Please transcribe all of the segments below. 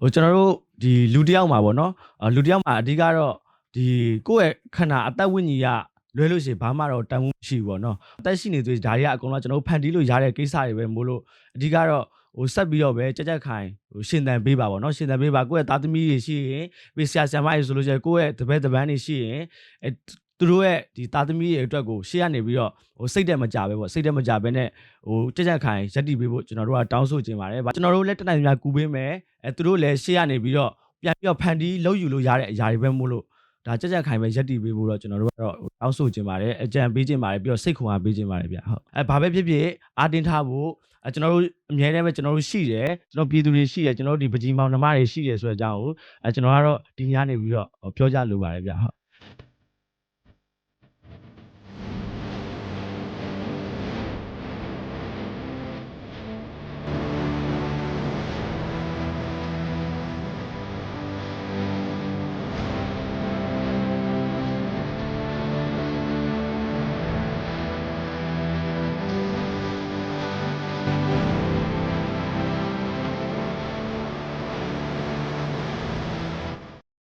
ဟိုကျွန်တော်တို့ဒီလူတစ်ယောက်မှာပေါ့နော်အာလူတစ်ယောက်မှာအဓိကတော့ဒီကိုယ့်ရဲ့ခန္ဓာအသက်ဝိညာဉ်ကလွဲလို့ရှိရင်ဘာမှတော့တန်ဖိုးမရှိဘူးပေါ့နော်အသက်ရှိနေသေးဒါတွေကအကုန်လုံးကျွန်တော်တို့ဖန်တီးလို့ရတဲ့ကိစ္စတွေပဲမို့လို့အဓိကတော့ဟိုဆက်ပြီးတော့ပဲကြက်ကြက်ခိုင်ဟိုရှင်သန်ပေးပါပေါ့နော်ရှင်သန်ပေးပါကိုယ့်ရဲ့သားသမီးတွေရှိရင်ပြီးဆရာဆရာမတွေဆိုလို့ရှိရင်ကိုယ့်ရဲ့တပည့်တပန်းတွေရှိရင်အဲ သူတို့ရဲ့ဒီသားသမီးတွေအတွက်ကိုရှေ့ကနေပြီးတော့ဟိုစိတ်တက်မကြပဲပေါ့စိတ်တက်မကြပဲနဲ့ဟိုကြက်ကြက်ခိုင်ရက်တီပေးဖို့ကျွန်တော်တို့ကတောင်းဆိုခြင်းပါတယ်ကျွန်တော်တို့လည်းတနိုင်များကူပေးမယ်အဲသူတို့လည်းရှေ့ကနေပြီးတော့ပြန်ပြီးတော့ဖန်တီးလောက်ယူလို့ရတဲ့အရာတွေပဲမို့လို့ဒါကြက်ကြက်ခိုင်ပဲရက်တီပေးဖို့တော့ကျွန်တော်တို့ကတော့တောင်းဆိုခြင်းပါတယ်အကြံပေးခြင်းပါတယ်ပြီးတော့စိတ်ခွန်အားပေးခြင်းပါတယ်ဗျဟုတ်အဲဘာပဲဖြစ်ဖြစ်အာတင်ထားဖို့အဲကျွန်တော်တို့အများနဲ့ပဲကျွန်တော်တို့ရှိတယ်ကျွန်တော်ပြည်သူတွေရှိတယ်ကျွန်တော်တို့ဒီပကြီးမောင်နှမတွေရှိတယ်ဆိုတဲ့အကြောင်းကိုအဲကျွန်တော်ကတော့ဒီညနေပြီးတော့ပြောကြလိုပါတယ်ဗျဟုတ်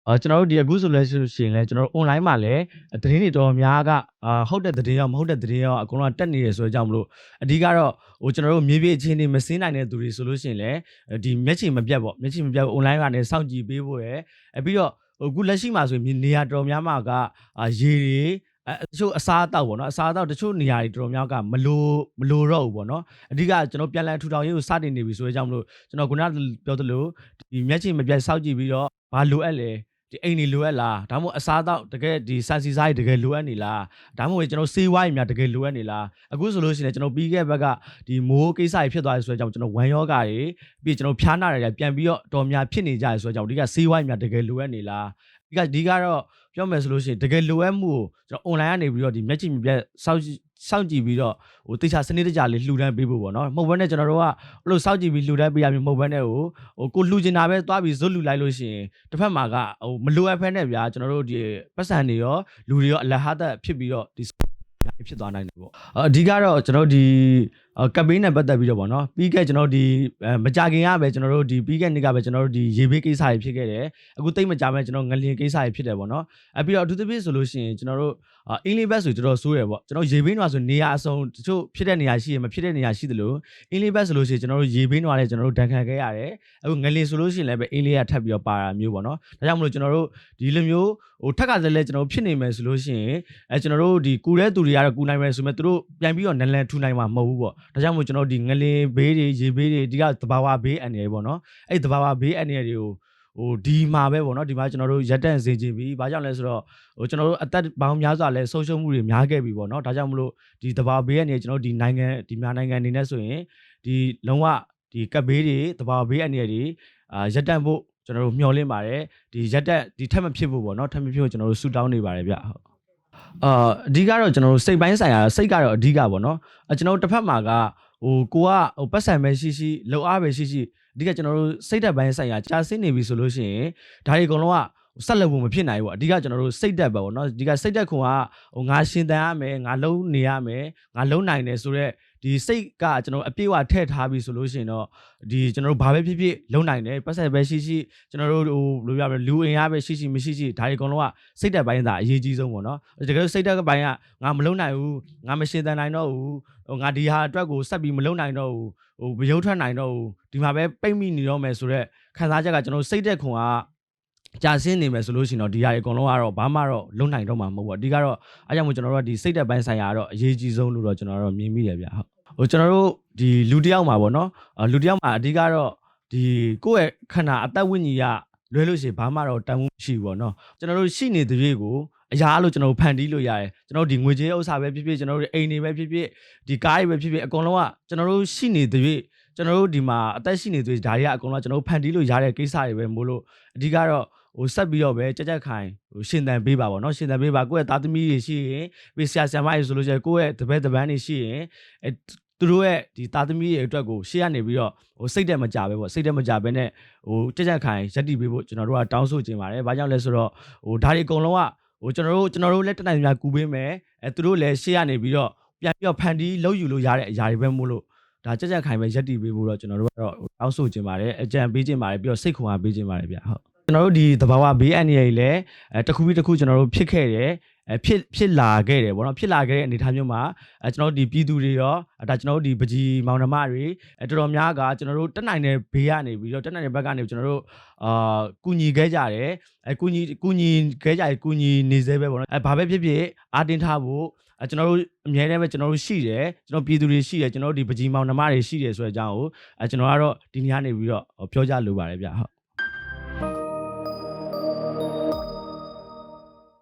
အာကျွန်တော်တို့ဒီအခုဆိုလဲဆိုလို့ရှိရင်လဲကျွန်တော်တို့ online မှာလည်းသတင်းတွေတော်တော်များကအာဟုတ်တဲ့သတင်းရောမဟုတ်တဲ့သတင်းရောအကုန်လုံးတက်နေရဆိုတော့ကြောင့်မလို့အဓိကတော့ဟိုကျွန်တော်တို့မြေပြင်အခြေအနေမစင်းနိုင်တဲ့သူတွေဆိုလို့ရှိရင်လည်းဒီမျက်ခြေမပြတ်ပေါ့မျက်ခြေမပြတ် online ကနေစောင့်ကြည့်ပေးဖို့ရယ်အပြီးတော့ဟိုအခုလက်ရှိမှာဆိုရင်နေရာတော်တော်များများကအာရေတွေအဲတချို့အစားအသောက်ပေါ့နော်အစားအသောက်တချို့နေရာတွေတော်တော်များကမလိုမလိုတော့ဘူးပေါ့နော်အဓိကကျွန်တော်ပြန်လည်ထူထောင်ရေးကိုစတင်နေပြီဆိုတော့ကြောင့်မလို့ကျွန်တော်ခုနကပြောသလိုဒီမျက်ခြေမပြတ်စောင့်ကြည့်ပြီးတော့ဘာလိုအပ်လဲ ဒီအိမ်တွေလိုအပ်လားဒါမှမဟုတ်အစားအသောက်တကယ်ဒီစန်စီစားတွေတကယ်လိုအပ်နေလားဒါမှမဟုတ်ကျွန်တော်စေးဝိုင်းများတကယ်လိုအပ်နေလားအခုဆိုလို့ရှိရင်ကျွန်တော်ပြီးခဲ့တဲ့ဘက်ကဒီမိုးကိစ္စတွေဖြစ်သွားတယ်ဆိုတော့ကြောင့်ကျွန်တော်ဝမ်ယောဂါတွေပြီးကျွန်တော်ဖျားနာတွေပြန်ပြီးတော့တော်များဖြစ်နေကြတယ်ဆိုတော့ကြောင့်ဒီကစေးဝိုင်းများတကယ်လိုအပ်နေလားဒီကဒီကတော့ပြောမယ်ဆိုလို့ရှိရင်တကယ်လိုအပ်မှုကိုကျွန်တော် online ကနေပြီးတော့ဒီမျက်ကြည့်မြက်စောင့် စောင့်ကြည့်ပြီးတော့ဟိုတေချာစနစ်တကျလေးလှူဒန်းပေးဖို့ပေါ့နော်မဟုတ်ဘဲနဲ့ကျွန်တော်တို့ကအဲ့လိုစောင့်ကြည့်ပြီးလှူဒန်းပေးရမျိုးမဟုတ်ဘဲနဲ့ဟိုဟိုကိုလှူချင်တာပဲသွားပြီးဇွတ်လှူလိုက်လို့ရှိရင်တစ်ဖက်မှာကဟိုမလိုအပ်ဖက်နဲ့ဗျာကျွန်တော်တို့ဒီပတ်စံတွေရောလူတွေရောအလဟတ်သက်ဖြစ်ပြီးတော့ဒီဖြစ်သွားနိုင်တယ်ပေါ့အဓိကတော့ကျွန်တော်ဒီ ကပ်ပိန်းနဲ့ပတ်သက်ပြီးတော့ပေါ့နော်ပြီးခဲ့ကျွန်တော်ဒီမကြခင်ကပဲကျွန်တော်တို့ဒီပြီးခဲ့နေ့ကပဲကျွန်တော်တို့ဒီရေဘေးကိစ္စတွေဖြစ်ခဲ့တယ်အခုတိတ်မကြမဲ့ကျွန်တော်ငလျင်ကိစ္စတွေဖြစ်တယ်ပေါ့နော်အပြီးတော့အထူးသဖြင့်ဆိုလို့ရှိရင်ကျွန်တော်တို့အင်းလေးဘက်ဆိုကျွန်တော်ဆိုးရပေါ့ကျွန်တော်ရေဘေးနွားဆိုနေရာအစုံတချို့ဖြစ်တဲ့နေရာရှိရမဖြစ်တဲ့နေရာရှိတယ်လို့အင်းလေးဘက်ဆိုလို့ရှိရင်ကျွန်တော်တို့ရေဘေးနွားလည်းကျွန်တော်တို့ဒဏ်ခံခဲ့ရတယ်အခုငလျင်ဆိုလို့ရှိရင်လည်းပဲအင်းလေးကထပ်ပြီးတော့ပါတာမျိုးပေါ့နော်ဒါကြောင့်မလို့ကျွန်တော်တို့ဒီလိုမျိုးဟိုထက်ကလည်းလည်းကျွန်တော်ဖြစ်နေမယ်ဆိုလို့ရှိရင်အဲကျွန်တော်တို့ဒီကူတဲ့သူတွေကတော့ကူနိုင်မယ်ဆိုမဲ့သူတို့ပြန်ပြီးတော့နလန်ထူနိုင်မှာမဟုတ်ဘူးပေါ့ဒါကြောင့်မို့ကျွန်တော်ဒီငလင်ဘေးတွေရေဘေးတွေဒီကသဘာဝဘေးအန္တရာယ်ပေါ့နော်အဲ့သဘာဝဘေးအန္တရာယ်တွေကိုဟိုဒီမှာပဲပေါ့နော်ဒီမှာကျွန်တော်တို့ရက်တန့်စေခြင်းပြီးဘာကြောင့်လဲဆိုတော့ဟိုကျွန်တော်တို့အသက်ပေါင်းများစွာလဲဆုံးရှုံးမှုတွေများခဲ့ပြီပေါ့နော်ဒါကြောင့်မလို့ဒီသဘာဝဘေးအနေနဲ့ကျွန်တော်ဒီနိုင်ငံဒီမြန်မာနိုင်ငံအနေနဲ့ဆိုရင်ဒီလုံးဝဒီကပ်ဘေးတွေသဘာဝဘေးအနေနဲ့တွေအာရက်တန့်ဖို့ကျွန်တော်တို့မျှော်လင့်ပါတယ်ဒီရက်တက်ဒီထက်မဖြစ်ဖို့ပေါ့နော်ထက်မဖြစ်ဖို့ကျွန်တော်တို့ဆူတောင်းနေပါတယ်ဗျဟုတ် အာအဓိကတော့ကျွန်တော်တို့စိတ်ပိုင်းဆိုင်ရာစိတ်ကတော့အဓိကပေါ့နော်အကျွန်တော်တို့တစ်ဖက်မှာကဟိုကိုကဟိုပတ်စံပဲရှိရှိလှုပ်အားပဲရှိရှိအဓိကကျွန်တော်တို့စိတ်ဓာတ်ပိုင်းဆိုင်ရာကြာဆင်းနေပြီဆိုလို့ရှိရင်ဒါတွေအကုန်လုံးကဆက်လက်ဖို့မဖြစ်နိုင်ဘူးအဓိကကျွန်တော်တို့စိတ်တက်ပဲပေါ့နော်အဓိကစိတ်တက်ခွန်ကဟိုငါရှင်တန်ရမယ်ငါလုံးနေရမယ်ငါလုံးနိုင်တယ်ဆိုတော့ ဒီစိတ်ကကျွန်တော်အပြည့်အဝထည့်ထားပြီဆိုလို့ရှိရင်တော့ဒီကျွန်တော်တို့ဘာပဲဖြစ်ဖြစ်လုံးနိုင်တယ်ပတ်ဆက်ပဲရှိရှိကျွန်တော်တို့ဟိုဘယ်လိုပြောမလဲလူအင်အားပဲရှိရှိမရှိရှိဒါတွေအကုန်လုံးကစိတ်တက်ပိုင်းသာအရေးကြီးဆုံးပေါ့နော်တကယ်စိတ်တက်ပိုင်းကငါမလုံးနိုင်ဘူးငါမရှင်တန်နိုင်တော့ဘူးဟိုငါဒီဟာအတွက်ကိုဆက်ပြီးမလုံးနိုင်တော့ဘူးဟိုမယုံထွက်နိုင်တော့ဘူးဒီမှာပဲပိတ်မိနေတော့မယ်ဆိုတော့ခံစားချက်ကကျွန်တော်စိတ်တက်ခွန်ကကြာဆင်းနေမယ်ဆိုလို့ရှိရင်တော့ဒီဟာတွေအကုန်လုံးကတော့ဘာမှတော့လုံနိုင်တော့မှာမဟုတ်ဘူးအဓိကတော့အားကြောင့်မို့ကျွန်တော်တို့ကဒီစိတ်တက်ပိုင်းဆိုင်ရာတော့အရေးကြီးဆုံးလို့တော့ကျွန်တော်တို့မြင်မိတယ်ဗျဟုတ် ဟိုကျွန်တော်တို့ဒီလူတစ်ယောက်မှာပေါ့နော်လူတစ်ယောက်မှာအဓိကတော့ဒီကိုယ့်ရဲ့ခန္ဓာအသက်ဝိညာဉ်ကလွဲလို့ရှိရင်ဘာမှတော့တန်ဖိုးမရှိဘူးပေါ့နော်ကျွန်တော်တို့ရှိနေတဲ့ပြေကိုအရာလို့ကျွန်တော်ဖန်တီးလို့ရတယ်ကျွန်တော်ဒီငွေကြေးဥစ္စာပဲဖြစ်ဖြစ်ကျွန်တော်တို့အိမ်တွေပဲဖြစ်ဖြစ်ဒီကားတွေပဲဖြစ်ဖြစ်အကုန်လုံးကကျွန်တော်တို့ရှိနေတဲ့ပြေကျွန်တော်တို့ဒီမှာအသက်ရှိနေတဲ့ဒါတွေကအကုန်လုံးကျွန်တော်တို့ဖန်တီးလို့ရတဲ့ကိစ္စတွေပဲမို့လို့အဓိကတော့ ဟိုဆက်ပြီးတော့ပဲကြက်ကြက်ခိုင်ဟိုရှင်သန်ပေးပါပေါ့နော်ရှင်သန်ပေးပါကိုယ့်ရဲ့သားသမီးတွေရှိရင်ပြီးဆရာဆရာမတွေဆိုလို့ရှိရင်ကိုယ့်ရဲ့တပည့်တပန်းတွေရှိရင်အဲသူတို့ရဲ့ဒီသားသမီးတွေအတွက်ကိုရှေ့ကနေပြီးတော့ဟိုစိတ်တက်မကြပဲပေါ့စိတ်တက်မကြပဲနဲ့ဟိုကြက်ကြက်ခိုင်ရက်တီပေးဖို့ကျွန်တော်တို့ကတောင်းဆိုခြင်းပါတယ်။ဘာကြောင့်လဲဆိုတော့ဟိုဒါတွေအကုန်လုံးကဟိုကျွန်တော်တို့ကျွန်တော်တို့လည်းတနိုင်များကူပေးမယ်။အဲသူတို့လည်းရှေ့ကနေပြီးတော့ပြန်ပြီးတော့ဖန်တီးလောက်ယူလို့ရတဲ့အရာတွေပဲမို့လို့ဒါကြက်ကြက်ခိုင်ပဲရက်တည်ပေးဖို့တော့ကျွန်တော်တို့ကတော့တောင်းဆိုချင်ပါတယ်အကြံပေးချင်ပါတယ်ပြီးတော့စိတ်ခွန်အားပေးချင်ပါတယ်ဗျဟုတ် ကျွန်တော်တို့ဒီသဘာဝဘေးအန္တရာယ်ကြီးလည်းအဲတစ်ခုပြီးတစ်ခုကျွန်တော်တို့ဖြစ်ခဲ့တယ်အဲဖြစ်ဖြစ်လာခဲ့တယ်ဗောနော်ဖြစ်လာခဲ့တဲ့အနေအထားမျိုးမှာအဲကျွန်တော်တို့ဒီပြည်သူတွေရောအဲဒါကျွန်တော်တို့ဒီပကြီးမောင်နှမတွေအဲတော်တော်များကကျွန်တော်တို့တက်နိုင်တဲ့ဘေးကနေပြီးတော့တက်နိုင်တဲ့ဘက်ကနေကျွန်တော်တို့အာကူညီခဲ့ကြတယ်အဲကူညီကူညီခဲ့ကြတယ်ကူညီနေသေးပဲဗောနော်အဲဘာပဲဖြစ်ဖြစ်အာတင်ထားဖို့အဲကျွန်တော်တို့အများတည်းပဲကျွန်တော်တို့ရှိတယ်ကျွန်တော်ပြည်သူတွေရှိတယ်ကျွန်တော်တို့ဒီပကြီးမောင်နှမတွေရှိတယ်ဆိုတဲ့အကြောင်းကိုအဲကျွန်တော်ကတော့ဒီနေ့ကနေပြီးတော့ပြောကြလိုပါတယ်ဗျဟုတ်